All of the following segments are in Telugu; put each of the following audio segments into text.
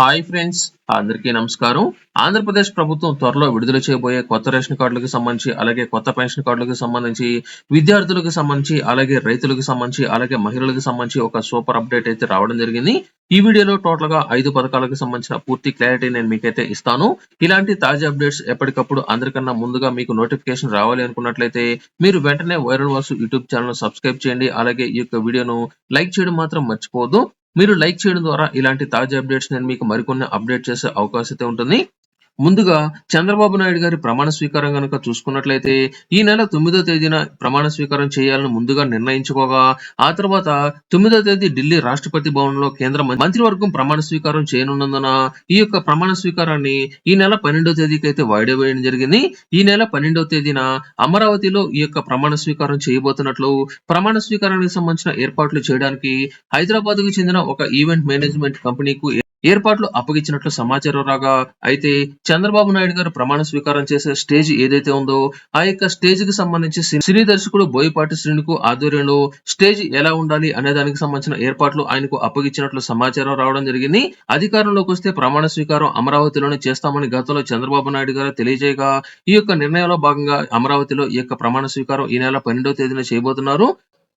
హాయ్ ఫ్రెండ్స్ అందరికీ నమస్కారం. ఆంధ్రప్రదేశ్ ప్రభుత్వం త్వరలో విడుదల చేయబోయే కొత్త రేషన్ కార్డులకు సంబంధించి అలాగే కొత్త పెన్షన్ కార్డులకు సంబంధించి విద్యార్థులకు సంబంధించి అలాగే రైతులకు సంబంధించి అలాగే మహిళలకు సంబంధించి ఒక సూపర్ అప్డేట్ అయితే రావడం జరిగింది. ఈ వీడియోలో టోటల్గా ఐదు పథకాలకు సంబంధించిన పూర్తి క్లారిటీ నేను మీకైతే ఇస్తాను. ఇలాంటి తాజా అప్డేట్స్ ఎప్పటికప్పుడు అందరికన్నా ముందుగా మీకు నోటిఫికేషన్ రావాలి అనుకున్నట్లయితే మీరు వెంటనే viral Vasu YouTube channel subscribe చేయండి. అలాగే ఈ యొక్క వీడియోను లైక్ చేయడం మాత్రం మర్చిపోవద్దు. మీరు లైక్ చేయడం ద్వారా ఇలాంటి తాజా అప్డేట్స్ నేను మీకు మరికొన్ని అప్డేట్ చేసే అవకాశం ఉంటుంది. ముందుగా చంద్రబాబు నాయుడు గారి ప్రమాణ స్వీకారం కనుక చూసుకున్నట్లయితే ఈ నెల తొమ్మిదో తేదీన ప్రమాణ స్వీకారం చేయాలని ముందుగా నిర్ణయించుకోగా ఆ తర్వాత తొమ్మిదో తేదీ ఢిల్లీ రాష్ట్రపతి భవన్లో కేంద్ర మంత్రివర్గం ప్రమాణ స్వీకారం చేయనున్నందున ఈ యొక్క ప్రమాణ స్వీకారాన్ని ఈ నెల పన్నెండో తేదీకి అయితే వాయిదా వేయడం జరిగింది. ఈ నెల పన్నెండో తేదీన అమరావతిలో ఈ యొక్క ప్రమాణ స్వీకారం చేయబోతున్నట్లు ప్రమాణ స్వీకారానికి సంబంధించిన ఏర్పాట్లు చేయడానికి హైదరాబాద్కు చెందిన ఒక ఈవెంట్ మేనేజ్మెంట్ కంపెనీకు ఏర్పాట్లు అప్పగించినట్లు సమాచారం రాగా అయితే చంద్రబాబు నాయుడు గారు ప్రమాణ స్వీకారం చేసే స్టేజ్ ఏదైతే ఉందో ఆ యొక్క స్టేజ్కి సంబంధించి సినీ- దర్శకుడు బోయపాటి శ్రీనుకు ఆధ్వర్యంలో స్టేజ్ ఎలా ఉండాలి అనే దానికి సంబంధించిన ఏర్పాట్లు ఆయనకు అప్పగించినట్లు సమాచారం రావడం జరిగింది. అధికారంలోకి వస్తే ప్రమాణ స్వీకారం అమరావతిలోనే చేస్తామని గతంలో చంద్రబాబు నాయుడు గారు తెలియజేయగా ఈ యొక్క నిర్ణయంలో భాగంగా అమరావతిలో ఈ యొక్క ప్రమాణ స్వీకారం ఈ నెల పన్నెండవ తేదీన చేయబోతున్నారు.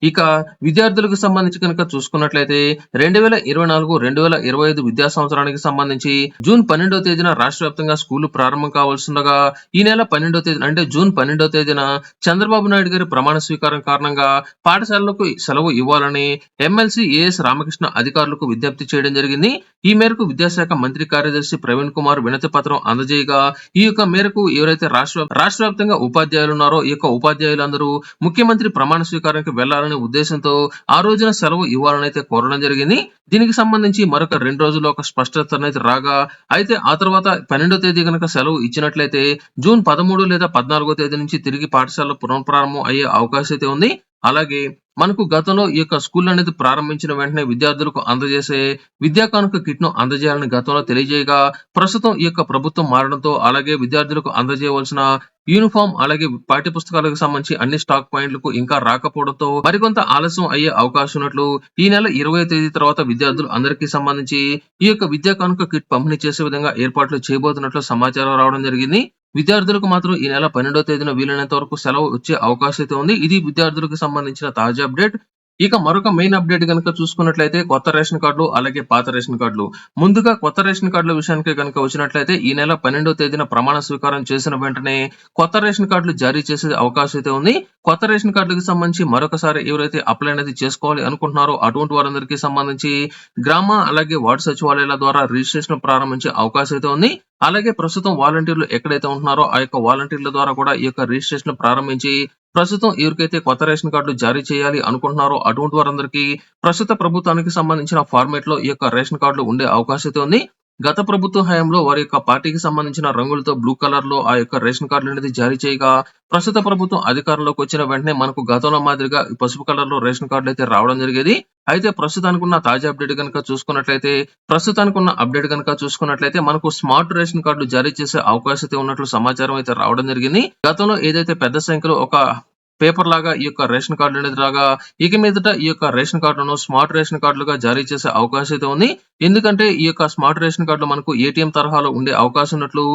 ఇక విద్యార్థులకు సంబంధించి కనుక చూసుకున్నట్లయితే రెండు వేల ఇరవై నాలుగు రెండు వేల ఇరవై ఐదు విద్యా సంవత్సరానికి సంబంధించి జూన్ పన్నెండో తేదీన రాష్ట్ర వ్యాప్తంగా స్కూళ్ళు ప్రారంభం కావాల్సిండగా ఈ నెల పన్నెండో తేదీన అంటే జూన్ పన్నెండో తేదీన చంద్రబాబు నాయుడు గారి ప్రమాణ స్వీకారం కారణంగా పాఠశాలలకు సెలవు ఇవ్వాలని ఎమ్మెల్సీ ఏఎస్ రామకృష్ణ అధికారులకు విజ్ఞప్తి చేయడం జరిగింది. ఈ మేరకు విద్యాశాఖ మంత్రి కార్యదర్శి ప్రవీణ్ కుమార్ వినతి పత్రం అందజేయగా ఈ యొక్క మేరకు ఎవరైతే రాష్ట్ర రాష్ట్ర వ్యాప్తంగా ఉపాధ్యాయులు ఉన్నారో ఈ యొక్క ఉపాధ్యాయులందరూ ముఖ్యమంత్రి ప్రమాణ స్వీకారానికి వెళ్ళాలని ఉద్దేశంతో ఆ రోజున సెలవు ఇవ్వాలని అయితే కోరడం జరిగింది. దీనికి సంబంధించి మరొక రెండు రోజుల్లో ఒక స్పష్టత రాగా అయితే ఆ తర్వాత పన్నెండో తేదీ కనుక సెలవు ఇచ్చినట్లయితే జూన్ పదమూడు లేదా పద్నాలుగో తేదీ నుంచి తిరిగి పాఠశాల పునఃప్రారంభం అయ్యే అవకాశం అయితే ఉంది. అలాగే మనకు గతంలో ఈ యొక్క స్కూల్ అనేది ప్రారంభించిన వెంటనే విద్యార్థులకు అందజేసే విద్యా కానుక కిట్ను అందజేయాలని గతంలో తెలియజేయగా ప్రస్తుతం ఈ యొక్క ప్రభుత్వం మారడంతో అలాగే విద్యార్థులకు అందజేయవలసిన యూనిఫామ్ అలాగే పాఠ్య పుస్తకాలకు సంబంధించి అన్ని స్టాక్ పాయింట్లకు ఇంకా రాకపోవడంతో మరికొంత ఆలస్యం అయ్యే అవకాశం ఉన్నట్లు ఈ నెల ఇరవై తేదీ తర్వాత విద్యార్థులు అందరికీ సంబంధించి ఈ యొక్క విద్యా కానుక కిట్ పంపిణీ చేసే విధంగా ఏర్పాట్లు చేయబోతున్నట్లు సమాచారం రావడం జరిగింది. విద్యార్థులకు మాత్రం ఈ నెల పన్నెండో తేదీన వీలైనంత వరకు సెలవు వచ్చే అవకాశం అయితే ఉంది. ఇది విద్యార్థులకు సంబంధించిన తాజా అప్డేట్. ఇక మరొక మెయిన్ అప్డేట్ కనుక చూసుకున్నట్లయితే కొత్త రేషన్ కార్డులు అలాగే పాత రేషన్ కార్డులు. ముందుగా కొత్త రేషన్ కార్డుల విషయానికి కనుక వచ్చినట్లయితే ఈ నెల పన్నెండో తేదీన ప్రమాణ స్వీకారం చేసిన వెంటనే కొత్త రేషన్ కార్డులు జారీ చేసే అవకాశం అయితే ఉంది. కొత్త రేషన్ కార్డులకు సంబంధించి మరొకసారి ఎవరైతే అప్లై అనేది చేసుకోవాలి అనుకుంటున్నారో అటువంటి వారందరికీ సంబంధించి గ్రామ అలాగే వార్డు సచివాలయాల ద్వారా రిజిస్ట్రేషన్ ప్రారంభించే అవకాశం అయితే ఉంది. అలాగే ప్రస్తుతం వాలంటీర్లు ఎక్కడైతే ఉంటున్నారో ఆ యొక్క వాలంటీర్ల ద్వారా కూడా ఈ యొక్క రిజిస్ట్రేషన్ ప్రారంభించి ప్రస్తుతం ఎవరికైతే కొత్త రేషన్ కార్డులు జారీ చేయాలి అనుకుంటున్నారో అటువంటి వారందరికీ ప్రస్తుత ప్రభుత్వానికి సంబంధించిన ఫార్మేట్లో ఈ యొక్క రేషన్ కార్డులు ఉండే అవకాశం ఉంది. గత ప్రభుత్వ హయాంలో వారి యొక్క పార్టీకి సంబంధించిన రంగులతో బ్లూ కలర్లో ఆ యొక్క రేషన్ కార్డులు అనేది జారీ చేయగా ప్రస్తుత ప్రభుత్వం అధికారంలోకి వచ్చిన వెంటనే మనకు గతంలో మాదిరిగా పసుపు కలర్లో రేషన్ కార్డులు అయితే రావడం జరిగేది. అయితే ప్రస్తుతానికి ఉన్న తాజా అప్డేట్ కనుక చూసుకున్నట్లయితే ప్రస్తుతానికి ఉన్న అప్డేట్ కనుక చూసుకున్నట్లయితే మనకు స్మార్ట్ రేషన్ కార్డులు జారీ చేసే అవకాశం అయితే ఉన్నట్లు సమాచారం అయితే రావడం జరిగింది. గతంలో ఏదైతే పెద్ద సంఖ్యలో ఒక పేపర్ లాగా ఈ యొక్క రేషన్ కార్డు అనేది రాగా ఇక మీదట ఈ యొక్క రేషన్ కార్డులను స్మార్ట్ రేషన్ కార్డులుగా జారీ చేసే అవకాశం అయితే ఉంది. ఎందుకంటే ఈ యొక్క స్మార్ట్ రేషన్ కార్డులు మనకు ఏటీఎం తరహాలో ఉండే అవకాశం ఉన్నట్లు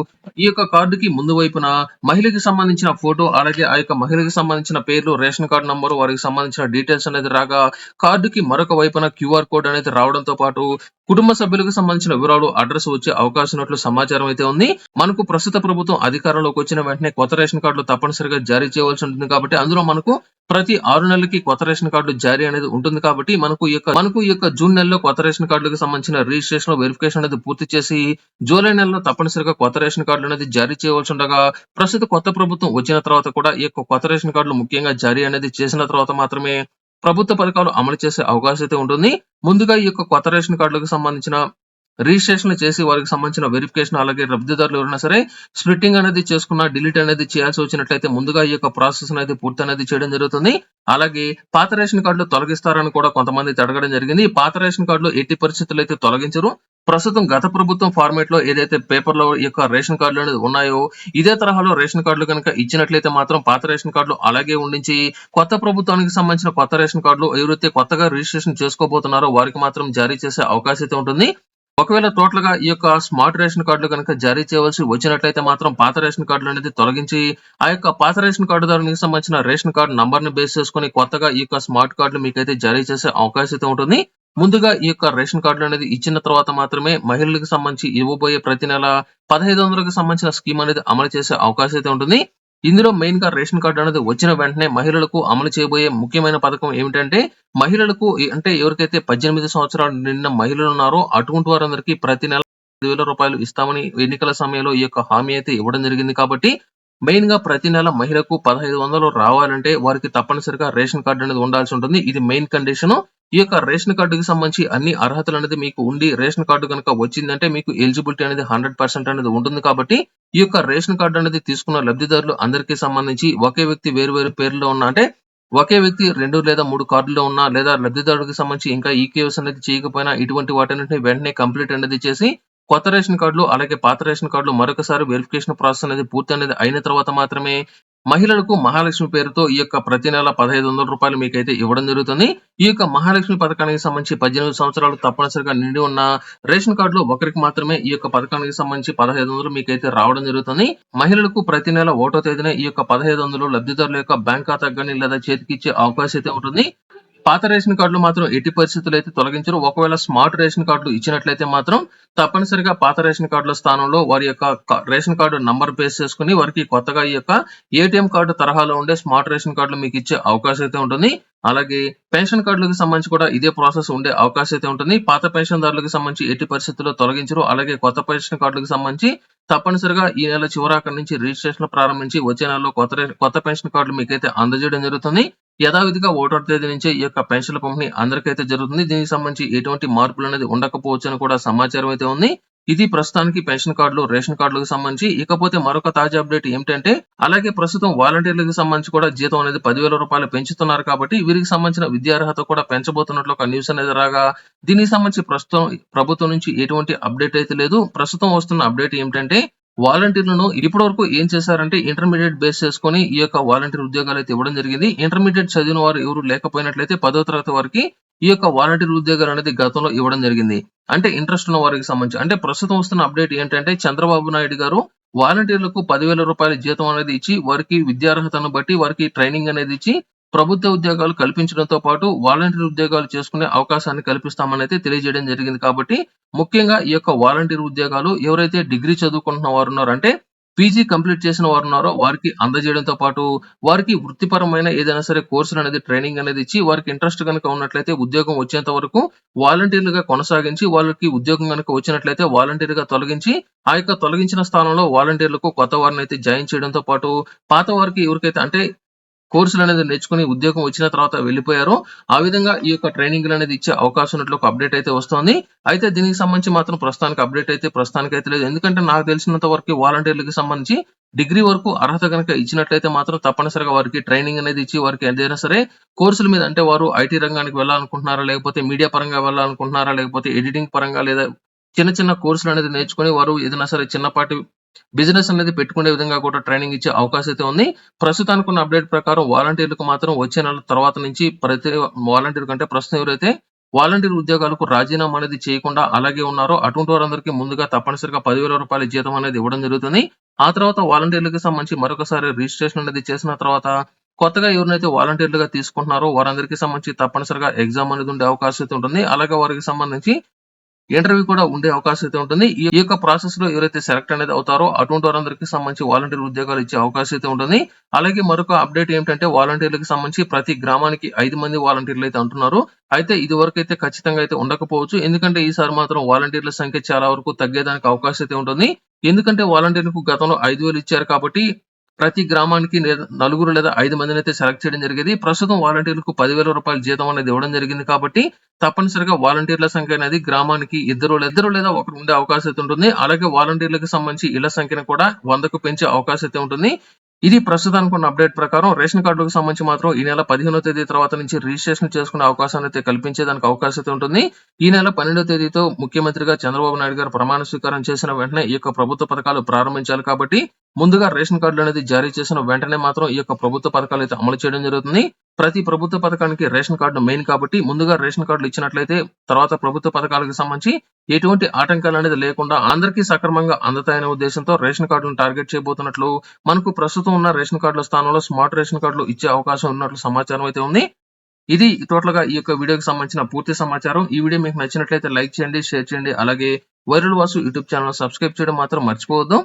ఈ యొక్క కార్డుకి ముందు వైపున మహిళకి సంబంధించిన ఫోటో అలాగే ఆ యొక్క మహిళకి సంబంధించిన పేర్లు రేషన్ కార్డు నంబరు వారికి సంబంధించిన డీటెయిల్స్ అనేది రాగా కార్డుకి మరొక వైపున క్యూఆర్ కోడ్ అనేది రావడంతో పాటు కుటుంబ సభ్యులకు సంబంధించిన వివరాలు అడ్రస్ వచ్చే అవకాశం ఉన్నట్లు సమాచారం అయితే ఉంది. మనకు ప్రస్తుత ప్రభుత్వం అధికారంలోకి వచ్చిన వెంటనే కొత్త రేషన్ కార్డులు తప్పనిసరిగా జారీ చేయవలసి ఉంటుంది కాబట్టి అందులో మనకు ప్రతి ఆరు నెలలకి కొత్త రేషన్ కార్డు జారీ అనేది ఉంటుంది కాబట్టి మనకు ఈ యొక్క మనకు ఈ యొక్క జూన్ నెలలో కొత్త రేషన్ కార్డులకు సంబంధించిన రిజిస్ట్రేషన్ వెరిఫికేషన్ అనేది పూర్తి చేసి జూలై నెలలో తప్పనిసరిగా కొత్త రేషన్ కార్డులు అనేది జారీ చేయవలసి ఉండగా ప్రస్తుత కొత్త ప్రభుత్వం వచ్చిన తర్వాత కూడా ఈ యొక్క కొత్త రేషన్ కార్డులు ముఖ్యంగా జారీ అనేది చేసిన తర్వాత మాత్రమే ప్రభుత్వ పథకాలు అమలు చేసే అవకాశం అయితే ఉంటుంది. ముందుగా ఈ యొక్క కొత్త రేషన్ కార్డులకు సంబంధించిన రిజిస్ట్రేషన్ చేసి వారికి సంబంధించిన వెరిఫికేషన్ అలాగే లబ్ధిదారులు ఎవరైనా సరే స్ప్లిట్టింగ్ అనేది చేసుకున్న డిలీట్ అనేది చేయాల్సి వచ్చినట్లయితే ముందుగా ఈ యొక్క ప్రాసెస్ అనేది పూర్తి అనేది చేయడం జరుగుతుంది. అలాగే పాత రేషన్ కార్డులు తొలగిస్తారని కూడా కొంతమంది అడగడం జరిగింది. ఈ పాత రేషన్ కార్డులు ఎట్టి పరిస్థితులు అయితే తొలగించరు? ప్రస్తుతం గత ప్రభుత్వం ఫార్మేట్లో ఏదైతే పేపర్లో ఈ యొక్క రేషన్ కార్డులు అనేది ఉన్నాయో ఇదే తరహాలో రేషన్ కార్డులు కనుక ఇచ్చినట్లయితే మాత్రం పాత రేషన్ కార్డులు అలాగే ఉండించి కొత్త ప్రభుత్వానికి సంబంధించిన కొత్త రేషన్ కార్డులు ఎవరైతే కొత్తగా రిజిస్ట్రేషన్ చేసుకోబోతున్నారో వారికి మాత్రం జారీ చేసే అవకాశం అయితే ఉంటుంది. ఒకవేళ టోటల్గా ఈ యొక్క స్మార్ట్ రేషన్ కార్డులు కనుక జారీ చేయవలసి వచ్చినట్లయితే మాత్రం పాత రేషన్ కార్డులు అనేది తొలగించి ఆ యొక్క పాత రేషన్ కార్డుదారునికి సంబంధించిన రేషన్ కార్డు నంబర్ని బేస్ చేసుకుని కొత్తగా ఈ యొక్క స్మార్ట్ కార్డులు మీకైతే జారీ చేసే అవకాశం అయితే ఉంటుంది. ముందుగా ఈ యొక్క రేషన్ కార్డులు అనేది ఇచ్చిన తర్వాత మాత్రమే మహిళలకు సంబంధించి ఇవ్వబోయే ప్రతి నెల పదహైదు వందలకు సంబంధించిన స్కీమ్ అనేది అమలు చేసే అవకాశం అయితే ఉంటుంది. ఇందులో మెయిన్గా రేషన్ కార్డు అనేది వచ్చిన వెంటనే మహిళలకు అమలు చేయబోయే ముఖ్యమైన పథకం ఏమిటంటే మహిళలకు అంటే ఎవరికైతే పద్దెనిమిది సంవత్సరాలు నిండిన మహిళలు ఉన్నారో అటువంటి వారందరికీ ప్రతి నెల ఐదు వేల రూపాయలు ఇస్తామని ఎన్నికల సమయంలో ఈ యొక్క హామీ అయితే ఇవ్వడం జరిగింది కాబట్టి మెయిన్గా ప్రతి నెల మహిళకు పదహైదు వందలు రావాలంటే వారికి తప్పనిసరిగా రేషన్ కార్డు అనేది ఉండాల్సి ఉంటుంది. ఇది మెయిన్ కండిషన్. ఈ యొక్క రేషన్ కార్డుకి సంబంధించి అన్ని అర్హతలు అనేది మీకు ఉండి రేషన్ కార్డు కనుక వచ్చిందంటే మీకు ఎలిజిబిలిటీ అనేది హండ్రెడ్ పర్సెంట్ అనేది ఉంటుంది కాబట్టి ఈ యొక్క రేషన్ కార్డు అనేది తీసుకున్న లబ్ధిదారులు అందరికీ సంబంధించి ఒకే వ్యక్తి వేరు వేరు పేర్లో ఉన్న అంటే ఒకే వ్యక్తి రెండు లేదా మూడు కార్డులో ఉన్నా లేదా లబ్ధిదారుడికి సంబంధించి ఇంకా ఈకేఎస్ అనేది చేయకపోయినా ఇటువంటి వాటిని వెంటనే కంప్లీట్ అనేది చేసి కొత్త రేషన్ కార్డులు అలాగే పాత రేషన్ కార్డులు మరొకసారి వెరిఫికేషన్ ప్రాసెస్ అనేది పూర్తి అనేది అయిన తర్వాత మాత్రమే మహిళలకు మహాలక్ష్మి పేరుతో ఈ యొక్క ప్రతి నెల పదహైదు వందల రూపాయలు మీకైతే ఇవ్వడం జరుగుతుంది. ఈ యొక్క మహాలక్ష్మి పథకానికి సంబంధించి పద్దెనిమిది సంవత్సరాలు తప్పనిసరిగా నిండి ఉన్న రేషన్ కార్డులో ఒకరికి మాత్రమే ఈ యొక్క పథకానికి సంబంధించి పదహైదు వందలు మీకైతే రావడం జరుగుతుంది. మహిళలకు ప్రతి నెల ఒకటో తేదీన ఈ యొక్క పదహైదు వందలు లబ్ధిదారుల యొక్క బ్యాంక్ ఖాతాకు కానీ లేదా చేతికి ఇచ్చే అవకాశం అయితే ఉంటుంది. పాత రేషన్ కార్డులు మాత్రం ఎట్టి పరిస్థితులు అయితే తొలగించరు. ఒకవేళ స్మార్ట్ రేషన్ కార్డులు ఇచ్చినట్లయితే మాత్రం తప్పనిసరిగా పాత రేషన్ కార్డుల స్థానంలో వారి యొక్క రేషన్ కార్డు నంబర్ బేస్ చేసుకుని వారికి కొత్తగా ఈ యొక్క ఏటీఎం కార్డు తరహాలో ఉండే స్మార్ట్ రేషన్ కార్డులు మీకు ఇచ్చే అవకాశం అయితే ఉంటుంది. అలాగే పెన్షన్ కార్డులకు సంబంధించి కూడా ఇదే ప్రాసెస్ ఉండే అవకాశం అయితే ఉంటుంది. పాత పెన్షన్దారులకు సంబంధించి ఎట్టి పరిస్థితుల్లో తొలగించరు. అలాగే కొత్త పెన్షన్ కార్డులకు సంబంధించి తప్పనిసరిగా ఈ నెల చివరాఖరి నుంచి రిజిస్ట్రేషన్ ప్రారంభించి వచ్చే నెలలో కొత్త కొత్త పెన్షన్ కార్డులు మీకైతే అందజేయడం జరుగుతుంది. యథావిధిగా ఓటర్ తేదీ నుంచే ఈ యొక్క పెన్షన్ల పంపిణీ అందరికైతే జరుగుతుంది. దీనికి సంబంధించి ఎటువంటి మార్పులు అనేది ఉండకపోవచ్చు అని కూడా సమాచారం అయితే ఉంది. ఇది ప్రస్తుతానికి పెన్షన్ కార్డులు రేషన్ కార్డులకు సంబంధించి. ఇకపోతే మరొక తాజా అప్డేట్ ఏమిటంటే అలాగే ప్రస్తుతం వాలంటీర్లకు సంబంధించి కూడా జీతం అనేది పదివేల రూపాయలు పెంచుతున్నారు కాబట్టి వీరికి సంబంధించిన విద్యార్హత కూడా పెంచబోతున్నట్లు ఒక న్యూస్ అనేది రాగా దీనికి సంబంధించి ప్రస్తుతం ప్రభుత్వం నుంచి ఎటువంటి అప్డేట్ అయితే లేదు. ప్రస్తుతం వస్తున్న అప్డేట్ ఏమిటంటే వాలంటీర్లను ఇప్పటి వరకు ఏం చేశారంటే ఇంటర్మీడియట్ బేస్ చేసుకొని ఈ యొక్క వాలంటీర్ ఉద్యోగాలు అయితే ఇవ్వడం జరిగింది. ఇంటర్మీడియట్ చదివిన వారు ఎవరు లేకపోయినట్లయితే పదో తరగతి వరకు ఈ యొక్క వాలంటీర్ ఉద్యోగాలు అనేది గతంలో ఇవ్వడం జరిగింది. అంటే ఇంట్రెస్ట్ ఉన్న వారికి సంబంధించి అంటే ప్రస్తుతం వస్తున్న అప్డేట్ ఏంటంటే చంద్రబాబు నాయుడు గారు వాలంటీర్లకు పదివేల రూపాయల జీతం అనేది ఇచ్చి వారికి విద్యార్హతను బట్టి వారికి ట్రైనింగ్ అనేది ఇచ్చి ప్రభుత్వ ఉద్యోగాలు కల్పించడంతో పాటు వాలంటీర్ ఉద్యోగాలు చేసుకునే అవకాశాన్ని కల్పిస్తామని అయితే తెలియజేయడం జరిగింది కాబట్టి ముఖ్యంగా ఈ యొక్క వాలంటీర్ ఉద్యోగాలు ఎవరైతే డిగ్రీ చదువుకుంటున్న వారు ఉన్నారో అంటే పీజీ కంప్లీట్ చేసిన వారు ఉన్నారో వారికి అందజేయడంతో పాటు వారికి వృత్తిపరమైన ఏదైనా సరే కోర్సులు అనేది ట్రైనింగ్ అనేది ఇచ్చి వారికి ఇంట్రెస్ట్ కనుక ఉన్నట్లయితే ఉద్యోగం వచ్చేంత వరకు వాలంటీర్లుగా కొనసాగించి వాళ్ళకి ఉద్యోగం కనుక వచ్చినట్లయితే వాలంటీర్గా తొలగించి ఆ యొక్క తొలగించిన స్థానంలో వాలంటీర్లకు కొత్త వారిని అయితే జాయిన్ చేయడంతో పాటు పాత వారికి ఎవరికైతే అంటే కోర్సులు అనేది నేర్చుకుని ఉద్యోగం వచ్చిన తర్వాత వెళ్ళిపోయారో. ఆ విధంగా ఈ యొక్క ట్రైనింగ్ అనేది ఇచ్చే అవకాశం ఉన్నట్లు ఒక అప్డేట్ అయితే వస్తోంది. అయితే దీనికి సంబంధించి మాత్రం ప్రస్తుతానికి అప్డేట్ అయితే ప్రస్తుతానికి అయితే లేదు. ఎందుకంటే నాకు తెలిసినంత వరకు వాలంటీర్లకు సంబంధించి డిగ్రీ వరకు అర్హత కనుక ఇచ్చినట్లయితే మాత్రం తప్పనిసరిగా వారికి ట్రైనింగ్ అనేది ఇచ్చి వారికి ఏదైనా సరే కోర్సుల మీద అంటే వారు ఐటీ రంగానికి వెళ్ళాలనుకుంటున్నారా లేకపోతే మీడియా పరంగా వెళ్ళాలనుకుంటున్నారా లేకపోతే ఎడిటింగ్ పరంగా లేదా చిన్న చిన్న కోర్సులు అనేది నేర్చుకుని వారు ఏదైనా సరే చిన్నపాటి బిజినెస్ అనేది పెట్టుకునే విధంగా కూడా ట్రైనింగ్ ఇచ్చే అవకాశం అయితే ఉంది. ప్రస్తుతానికి ఉన్న అప్డేట్ ప్రకారం వాలంటీర్లకు మాత్రం వచ్చే నెల తర్వాత నుంచి ప్రతి వాలంటీర్ కంటే ప్రస్తుతం ఎవరైతే వాలంటీర్ ఉద్యోగాలకు రాజీనామా అనేది చేయకుండా అలాగే ఉన్నారో అటువంటి వారందరికీ ముందుగా తప్పనిసరిగా పదివేల రూపాయల జీతం అనేది ఇవ్వడం జరుగుతుంది. ఆ తర్వాత వాలంటీర్లకు సంబంధించి మరొకసారి రిజిస్ట్రేషన్ అనేది చేసిన తర్వాత కొత్తగా ఎవరినైతే వాలంటీర్లుగా తీసుకుంటున్నారో వారందరికీ సంబంధించి తప్పనిసరిగా ఎగ్జామ్ అనేది ఉండే అవకాశం అయితే ఉంటుంది. అలాగే వారికి సంబంధించి ఇంటర్వ్యూ కూడా ఉండే అవకాశం అయితే ఉంటుంది. ఈ యొక్క ప్రాసెస్లో ఎవరైతే సెలెక్ట్ అనేది అవుతారో అటువంటి వారందరికీ సంబంధించి వాలంటీర్ ఉద్యోగాలు ఇచ్చే అవకాశం అయితే ఉంటుంది. అలాగే మరొక అప్డేట్ ఏంటంటే వాలంటీర్లకు సంబంధించి ప్రతి గ్రామానికి ఐదు మంది వాలంటీర్లు అయితే అంటున్నారు. అయితే ఇది వరకు అయితే ఖచ్చితంగా అయితే ఉండకపోవచ్చు. ఎందుకంటే ఈసారి మాత్రం వాలంటీర్ల సంఖ్య చాలా వరకు తగ్గేదానికి అవకాశం అయితే ఉంటుంది. ఎందుకంటే వాలంటీర్లకు గతంలో ఐదు వేలు ఇచ్చారు కాబట్టి ప్రతి గ్రామానికి నలుగురు లేదా ఐదు మందిని అయితే సెలెక్ట్ చేయడం జరిగేది. ప్రస్తుతం వాలంటీర్లకు పదివేల రూపాయల జీతం అనేది ఇవ్వడం జరిగింది కాబట్టి తప్పనిసరిగా వాలంటీర్ల సంఖ్య అనేది గ్రామానికి ఇద్దరు ఇద్దరు లేదా ఒకరు ఉండే అవకాశం అయితే ఉంటుంది. అలాగే వాలంటీర్లకు సంబంధించి ఇళ్ళ సంఖ్యను కూడా వందకు పెంచే అవకాశం అయితే ఉంటుంది. ఇది ప్రస్తుతానికి ఉన్న అప్డేట్ ప్రకారం రేషన్ కార్డులకు సంబంధించి మాత్రం ఈ నెల పదిహేనో తేదీ తర్వాత నుంచి రిజిస్ట్రేషన్ చేసుకునే అవకాశాన్ని అయితే కల్పించేదానికి అవకాశం అయితే ఉంటుంది. ఈ నెల పన్నెండో తేదీతో ముఖ్యమంత్రిగా చంద్రబాబు నాయుడు గారు ప్రమాణ స్వీకారం చేసిన వెంటనే ఈ యొక్క ప్రభుత్వ పథకాలు ప్రారంభించాలి కాబట్టి ముందుగా రేషన్ కార్డులు అనేది జారీ చేసిన వెంటనే మాత్రం ఈ యొక్క ప్రభుత్వ పథకాలు అయితే అమలు చేయడం జరుగుతుంది. ప్రతి ప్రభుత్వ పథకానికి రేషన్ కార్డు మెయిన్ కాబట్టి ముందుగా రేషన్ కార్డులు ఇచ్చినట్లయితే తర్వాత ప్రభుత్వ పథకాలకు సంబంధించి ఎటువంటి ఆటంకాలు అనేది లేకుండా అందరికీ సక్రమంగా అందుతాయనే ఉద్దేశంతో రేషన్ కార్డులను టార్గెట్ చేయబోతున్నట్లు మనకు ప్రస్తుతం ఉన్న రేషన్ కార్డుల స్థానంలో స్మార్ట్ రేషన్ కార్డులు ఇచ్చే అవకాశం ఉన్నట్లు సమాచారం అయితే ఉంది. ఇది టోటల్గా ఈ యొక్క వీడియోకి సంబంధించిన పూర్తి సమాచారం. ఈ వీడియో మీకు నచ్చినట్లయితే లైక్ చేయండి షేర్ చేయండి. అలాగే viral Vasu YouTube channel subscribe చేయడం మాత్రం మర్చిపోవద్దు.